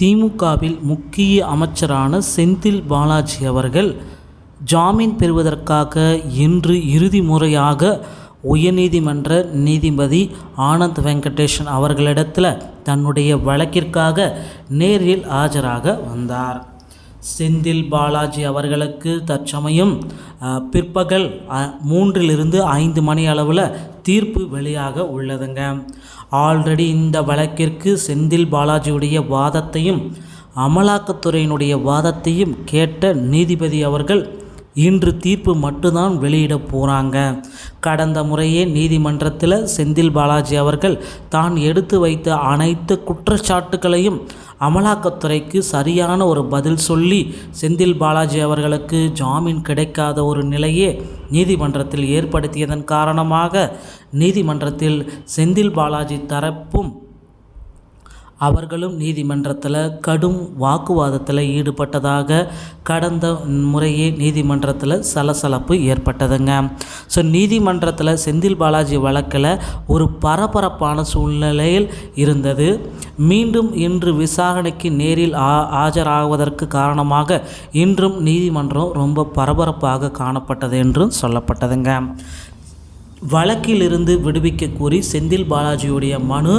திமுகவில் முக்கிய அமைச்சரான செந்தில் பாலாஜி அவர்கள் ஜாமீன் பெறுவதற்காக இன்று இறுதி முறையாக உயர்நீதிமன்ற நீதிபதி ஆனந்த் வெங்கடேஷன் அவர்களிடத்தில் தன்னுடைய வழக்கிற்காக நேரில் ஆஜராக வந்தார். செந்தில் பாலாஜி அவர்களுக்கு தற்சமயம் பிற்பகல் மூன்றிலிருந்து ஐந்து மணி அளவில் தீர்ப்பு வெளியாக உள்ளதுங்க. ஆல்ரெடி இந்த வழக்கிற்கு செந்தில் பாலாஜியுடைய வாதத்தையும் அமலாக்கத்துறையினுடைய வாதத்தையும் கேட்ட நீதிபதி அவர்கள் இன்று தீர்ப்பு மட்டும்தான் வெளியிட போகிறாங்க கடந்த முறையே நீதிமன்றத்தில் செந்தில் பாலாஜி அவர்கள் தான் எடுத்து வைத்த அனைத்து குற்றச்சாட்டுகளையும் அமலாக்கத்துறைக்கு சரியான ஒரு பதில் சொல்லி செந்தில் பாலாஜி அவர்களுக்கு ஜாமீன் கிடைக்காத ஒரு நிலையே நீதிமன்றத்தில் ஏற்படுத்தியதன் காரணமாக நீதிமன்றத்தில் செந்தில் பாலாஜி தரப்பும் அவர்களும் நீதிமன்றத்தில் கடும் வாக்குவாதத்தில் ஈடுபட்டதாக கடந்த முறையே நீதிமன்றத்தில் சலசலப்பு ஏற்பட்டதுங்க. ஸோ நீதிமன்றத்தில் செந்தில் பாலாஜி வழக்கில் ஒரு பரபரப்பான சூழ்நிலையில் இருந்தது. மீண்டும் இன்று விசாரணைக்கு நேரில் ஆ ஆஜராவதற்கு காரணமாக இன்றும் நீதிமன்றம் ரொம்ப பரபரப்பாக காணப்பட்டது என்றும் சொல்லப்பட்டதுங்க. வழக்கிலிருந்து விடுவிக்க கோரி செந்தில் பாலாஜியுடைய மனு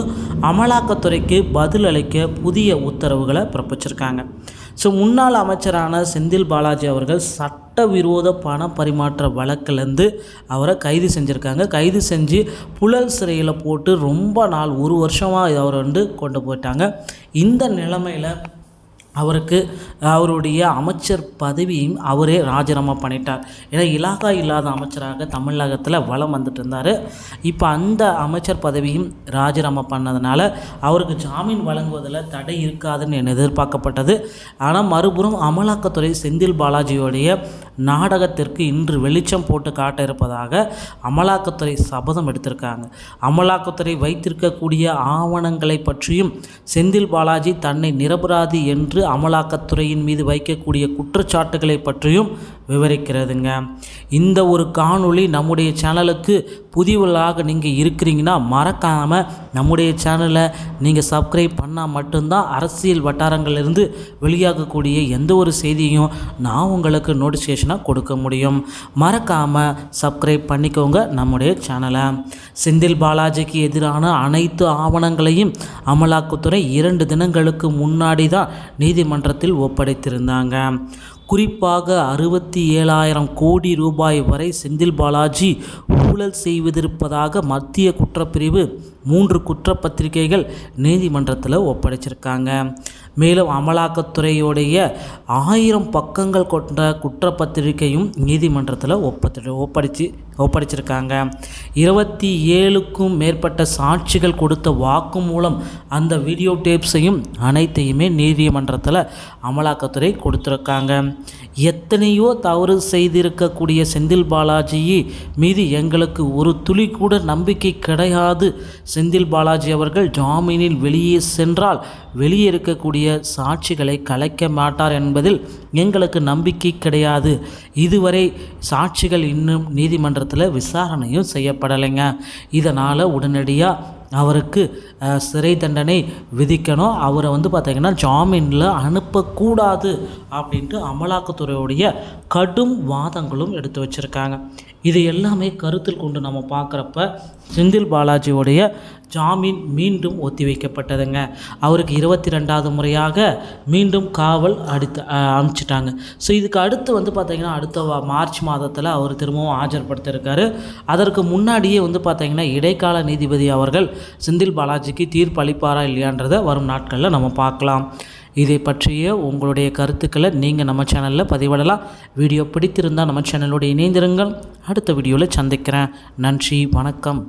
அமலாக்கத்துறைக்கு பதில் அளிக்க புதிய உத்தரவுகளை பிறப்பிச்சிருக்காங்க. ஸோ முன்னாள் அமைச்சரான செந்தில் பாலாஜி அவர்கள் சட்டவிரோத பண பரிமாற்ற வழக்கிலேருந்து அவரை கைது செஞ்சுருக்காங்க. கைது செஞ்சு புழல் சிறையில் போட்டு ரொம்ப நாள் ஒரு வருஷமாக அவரை வந்து கொண்டு போயிட்டாங்க. இந்த நிலமையில் அவருக்கு அவருடைய அமைச்சர் பதவியும் அவரே ராஜினாமா பண்ணிட்டார். ஏன்னா இலாகா இல்லாத அமைச்சராக தமிழகத்தில் வலம் வந்துட்டு இருந்தார். இப்போ அந்த அமைச்சர் பதவியும் ராஜினாமா பண்ணதுனால அவருக்கு ஜாமீன் வழங்குவதில் தடை இருக்காதுன்னு எதிர்பார்க்கப்பட்டது. ஆனால் மறுபுறம் அமலாக்கத்துறை செந்தில் பாலாஜியோடைய நாடகத்திற்கு இன்று வெளிச்சம் போட்டு காட்ட இருப்பதாக அமலாக்கத்துறை சபதம் எடுத்திருக்காங்க. அமலாக்கத்துறை வைத்திருக்கக்கூடிய ஆவணங்களை பற்றியும் செந்தில் பாலாஜி தன்னை நிரபராதி என்று அமலாக்கத்துறையின் மீது வைக்கக்கூடிய குற்றச்சாட்டுகளை பற்றியும் விவரிக்கிறதுங்க. இந்த ஒரு காணொளி நம்முடைய சேனலுக்கு புதியவர்களாக நீங்கள் இருக்கிறீங்கன்னா மறக்காமல் நம்முடைய சேனலை நீங்கள் சப்ஸ்கிரைப் பண்ணால் மட்டும்தான் அரசியல் வட்டாரங்களிலிருந்து வெளியாகக்கூடிய எந்த ஒரு செய்தியும் நான் உங்களுக்கு நோட்டிஃபிகேஷனாக கொடுக்க முடியும். மறக்காமல் சப்ஸ்கிரைப் பண்ணிக்கோங்க நம்முடைய சேனலை. செந்தில் பாலாஜிக்கு எதிரான அனைத்து ஆவணங்களையும் அமலாக்கத்துறை இரண்டு தினங்களுக்கு முன்னாடி தான் நீதிமன்றத்தில் ஒப்படைத்திருந்தாங்க. குறிப்பாக அறுபத்தி ஏழாயிரம் கோடி ரூபாய் வரை செந்தில் பாலாஜி ஊழல் செய்வதிருப்பதாக மத்திய குற்றப்பிரிவு மூன்று குற்றப்பத்திரிகைகள் நீதிமன்றத்தில் ஒப்படைச்சிருக்காங்க. மேலும் அமலாக்கத்துறையுடைய ஆயிரம் பக்கங்கள் கொண்ட குற்றப்பத்திரிகையும் நீதிமன்றத்தில் ஒப்பத்தி ஒப்படைச்சி ஒப்படைச்சிருக்காங்க. இருபத்தி ஏழுக்கும் மேற்பட்ட சாட்சிகள் கொடுத்த வாக்கு மூலம் அந்த வீடியோ டேப்ஸையும் அனைத்தையுமே நீதிமன்றத்தில் அமலாக்கத்துறை கொடுத்துருக்காங்க. எத்தனையோ தவறு செய்திருக்கக்கூடிய செந்தில் பாலாஜி மீது எங்களுக்கு ஒரு துளி கூட நம்பிக்கை கிடையாது. செந்தில் பாலாஜி அவர்கள் ஜாமீனில் வெளியே சென்றால் வெளியே இருக்கக்கூடிய சாட்சிகளை கலைக்க மாட்டார் என்பதில் எங்களுக்கு நம்பிக்கை கிடையாது. இதுவரை சாட்சிகள் இன்னும் நீதிமன்றத்தில் விசாரணையும் செய்யப்படலைங்க. இதனால் உடனடியாக அவருக்கு சிறை தண்டனை விதிக்கணும். அவரை வந்து பார்த்திங்கன்னா ஜாமீனில் அனுப்பக்கூடாது அப்படின்ட்டு அமலாக்கத்துறையுடைய கடும் வாதங்களும் எடுத்து வச்சுருக்காங்க. இது எல்லாமே கருத்தில் கொண்டு நம்ம பார்க்குறப்ப செந்தில் பாலாஜியோடைய ஜாமீன் மீண்டும் ஒத்திவைக்கப்பட்டதுங்க அவருக்கு இருபத்தி ரெண்டாவது முறையாக மீண்டும் காவல் அடுத்து அமைச்சிட்டாங்க அனுப்பிச்சிட்டாங்க. ஸோ இதுக்கு அடுத்து வந்து பார்த்திங்கன்னா அடுத்த வா- மார்ச் மாதத்தில் அவர் திரும்பவும் ஆஜர்படுத்தியிருக்காரு. அதற்கு முன்னாடியே வந்து பார்த்திங்கன்னா இடைக்கால நீதிபதி அவர்கள் செந்தில் பாலாஜிக்கு தீர்ப்பு அளிப்பாரா இல்லையான்றதை வரும் நாட்களில் நம்ம பார்க்கலாம். இதை பற்றிய உங்களுடைய கருத்துக்களை நீங்கள் நம்ம சேனலில் பதிவிடலாம். வீடியோ பிடித்திருந்தால் நம்ம சேனலோடு இணைந்திருங்கள். அடுத்த வீடியோவில் சந்திக்கிறேன். நன்றி வணக்கம்.